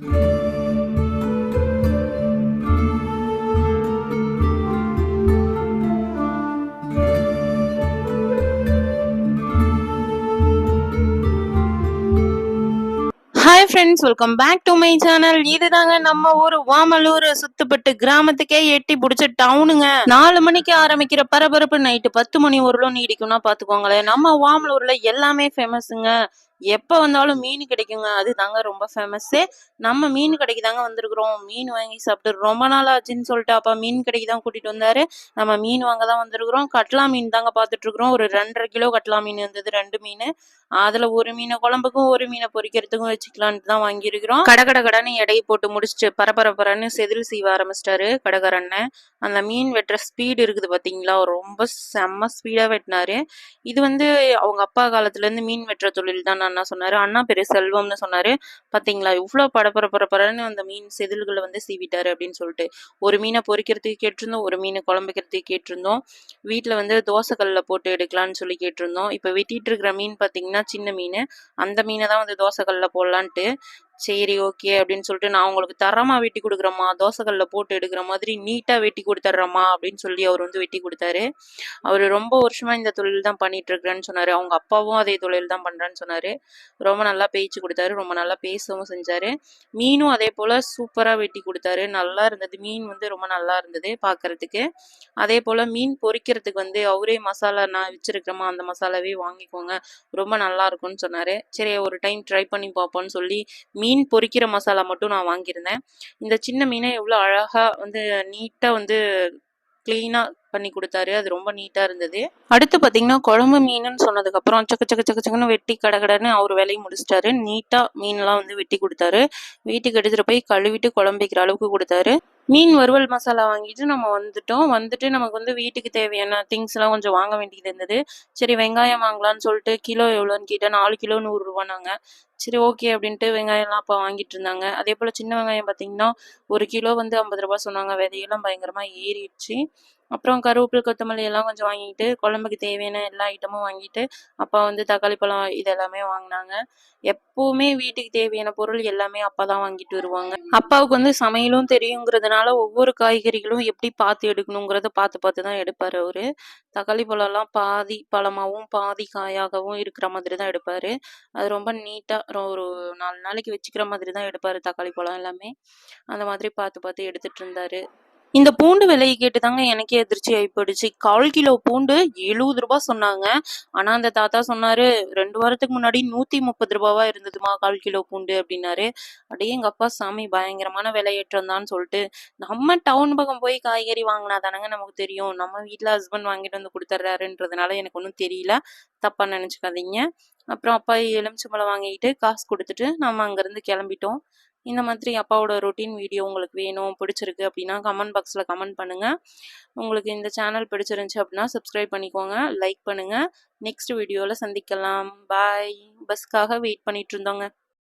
Hi friends welcome back to my channel இதுதாங்க நம்ம ஊர் வாமலூர் சுத்துப்பட்டு கிராமத்துக்கே எட்டி பிடிச்ச டவுனுங்க. நாலு மணிக்கு ஆரம்பிக்கிற பரபரப்பு நைட்டு பத்து மணி வரலும் நீடிக்கும்னா பாத்துக்கோங்களேன். நம்ம வாமலூர்ல எல்லாமே ஃபேமஸுங்க எப்போ வந்தாலும் மீன் கிடைக்குங்க. அது தாங்க ரொம்ப ஃபேமஸ்ஸு நம்ம மீன் கடைக்கு தாங்க வந்திருக்கிறோம். மீன் வாங்கி சாப்பிட்டு ரொம்ப நாள் ஆச்சுன்னு சொல்லிட்டு அப்பா மீன் கடைக்கு தான் கூட்டிட்டு வந்தாரு. நம்ம மீன் வாங்க தான் வந்திருக்கிறோம். கட்லா மீன் தாங்க பார்த்துட்டு இருக்கிறோம். ஒரு ரெண்டரை கிலோ கட்லா மீன் இருந்தது ரெண்டு மீன். அதுல ஒரு மீனை குழம்புக்கும் ஒரு மீனை பொறிக்கிறதுக்கும் வச்சுக்கலான்ட்டு தான் வாங்கியிருக்கிறோம். கடை கடை கடன்னு எடையை போட்டு முடிச்சுட்டு பரபரப்பரன்னு செதில் செய்வ ஆரம்பிச்சிட்டாரு கடகரண்ணன் அந்த மீன் வெட்டுற ஸ்பீடு இருக்குது பாத்தீங்களா? ரொம்ப செம்ம ஸ்பீடா வெட்டினாரு. இது வந்து அவங்க அப்பா காலத்துல இருந்து மீன் வெட்டுற தொழில் தான் அண்ணா சொன்னாரு. அண்ணா பேரு செல்வம்னு சொன்னாரு. பார்த்தீங்களா இவ்வளோ படபரப்பரப்பரன்னு அந்த மீன் செதில்களை வந்து சீவிட்டாரு அப்படின்னு சொல்லிட்டு. ஒரு மீனை பொறிக்கிறதுக்கு கேட்டிருந்தோம் ஒரு மீனை குழம்புக்கிறதுக்கு கேட்டிருந்தோம். வீட்டில் வந்து தோசைக்கல்லில் போட்டு எடுக்கலாம்னு சொல்லி கேட்டிருந்தோம். இப்போ வெட்டிட்டு இருக்கிற மீன் பார்த்தீங்கன்னா சின்ன மீன். அந்த மீனை தான் வந்து தோசைக்கல்லில் போடலான்ட்டு சரி ஓகே அப்படின்னு சொல்லிட்டு நான் உங்களுக்கு தரமா வெட்டி கொடுக்குறேம்மா தோசைக்கல்ல போட்டு எடுக்கிற மாதிரி நீட்டா வெட்டி கொடுத்துட்றேம்மா அப்படின்னு சொல்லி அவர் வந்து வெட்டி கொடுத்தாரு. அவர் ரொம்ப வருஷமா இந்த தொழில் தான் பண்ணிட்டு இருக்கிறேன்னு சொன்னாரு. அவங்க அப்பாவும் அதே தொழில் தான் பண்றேன்னு சொன்னாரு. ரொம்ப நல்லா பேச்சு கொடுத்தாரு ரொம்ப நல்லா பேசவும் செஞ்சாரு. மீனும் அதே போல சூப்பரா வெட்டி கொடுத்தாரு. நல்லா இருந்தது. மீன் வந்து ரொம்ப நல்லா இருந்தது பார்க்கிறதுக்கு அதே போல மீன் பொரிக்கிறதுக்கு வந்து அவரே மசாலா நான் வச்சிருக்கிறேமா அந்த மசாலாவே வாங்கிக்கோங்க. ரொம்ப நல்லா இருக்கும்னு சொன்னாரு. சரி ஒரு டைம் ட்ரை பண்ணி பார்ப்போம்னு சொல்லி மீன் மீன் பொரிக்கிற மசாலா மட்டும் நான் வாங்கியிருந்தேன். இந்த சின்ன மீனை எவ்வளோ அழகாக வந்து நீட்டாக வந்து க்ளீனாக பண்ணி கொடுத்தாரு. அது ரொம்ப நீட்டாக இருந்தது. அடுத்து பார்த்தீங்கன்னா குழம்பு மீனுன்னு சொன்னதுக்கப்புறம் சக்க சக்க சக்க சக்கன்னு வெட்டி கடகடன்னு அவர் வேலையை முடிச்சிட்டாரு. நீட்டாக மீன்லாம் வந்து வெட்டி கொடுத்தாரு. வீட்டுக்கு எடுத்துகிட்டு போய் கழுவிட்டு குழம்பிக்கிற அளவுக்கு கொடுத்தாரு. மீன் வறுவல் மசாலா வாங்கிட்டு நம்ம வந்துட்டோம். வந்துட்டு நமக்கு வந்து வீட்டுக்கு தேவையான திங்ஸ் எல்லாம் கொஞ்சம் வாங்க வேண்டியது இருந்தது. சரி வெங்காயம் வாங்கலாம்னு சொல்லிட்டு கிலோ எவ்வளோன்னு கேட்டால் நாலு கிலோ நூறு ரூபானாங்க சரி ஓகே அப்படின்ட்டு வெங்காயம்லாம் அப்போ வாங்கிட்டு இருந்தாங்க. அதே போல் சின்ன வெங்காயம் பார்த்தீங்கன்னா ஒரு கிலோ வந்து ஐம்பது ரூபாய் சொன்னாங்க. விதையெல்லாம் பயங்கரமாக ஏறிடுச்சு. அப்புறம் கருவேப்பில் கொத்தமல்லி எல்லாம் கொஞ்சம் வாங்கிட்டு குழம்புக்கு தேவையான எல்லா ஐட்டமும் வாங்கிட்டு அப்பா வந்து தக்காளி பழம் இது எல்லாமே வாங்கினாங்க. எப்பவுமே வீட்டுக்கு தேவையான பொருள் எல்லாமே அப்பா தான் வாங்கிட்டு வருவாங்க. அப்பாவுக்கு வந்து சமையலும் தெரியுங்கிறதுனால ஒவ்வொரு காய்கறிகளும் எப்படி பார்த்து எடுக்கணுங்கிறத பார்த்து பார்த்து தான் எடுப்பார் அவரு. தக்காளி பழம்லாம் பாதி பழமாகவும் பாதி காயாகவும் இருக்கிற மாதிரி தான் எடுப்பார். அது ரொம்ப நீட்டாக ஒரு நாலு நாளைக்கு வச்சுக்கிற மாதிரி தான் எடுப்பார் தக்காளி பழம் எல்லாமே. அந்த மாதிரி பார்த்து பார்த்து எடுத்துட்டு இருந்தாரு. இந்த பூண்டு விலையை கேட்டு தாங்க எனக்கே எதிர்ச்சி ஆயிப்போயிடுச்சு கால் கிலோ பூண்டு எழுபது ரூபாய் சொன்னாங்க. ஆனா அந்த தாத்தா சொன்னாரு ரெண்டு வாரத்துக்கு முன்னாடி நூத்தி முப்பது ரூபாவா இருந்ததுமா கால் கிலோ பூண்டு? அப்படின்னாரு. அப்படியே எங்க அப்பா சாமி பயங்கரமான விலையேற்றம் தான் சொல்லிட்டு நம்ம டவுன் பக்கம் போய் காய்கறி வாங்கினா தானங்க நமக்கு தெரியும். நம்ம வீட்டில் ஹஸ்பண்ட் வாங்கிட்டு வந்து கொடுத்துட்றாருன்றதுனால எனக்கு ஒன்றும் தெரியல. தப்பா நினைச்சுக்காதீங்க. அப்புறம் அப்பா எலுமிச்சம்பழம் வாங்கிட்டு காசு கொடுத்துட்டு நம்ம அங்கிருந்து கிளம்பிட்டோம். இந்த மாதிரி அப்பாவோட ரொட்டீன் வீடியோ உங்களுக்கு வேணும் பிடிச்சிருக்கு அப்படின்னா கமெண்ட் பாக்ஸில் கமெண்ட் பண்ணுங்கள் உங்களுக்கு இந்த சேனல் பிடிச்சிருந்துச்சு அப்படின்னா சப்ஸ்கிரைப் பண்ணிக்கோங்க லைக் பண்ணுங்கள் நெக்ஸ்ட் வீடியோவில் சந்திக்கலாம். பாய் பஸ்க்காக வெயிட் பண்ணிகிட்டு இருந்தோங்க.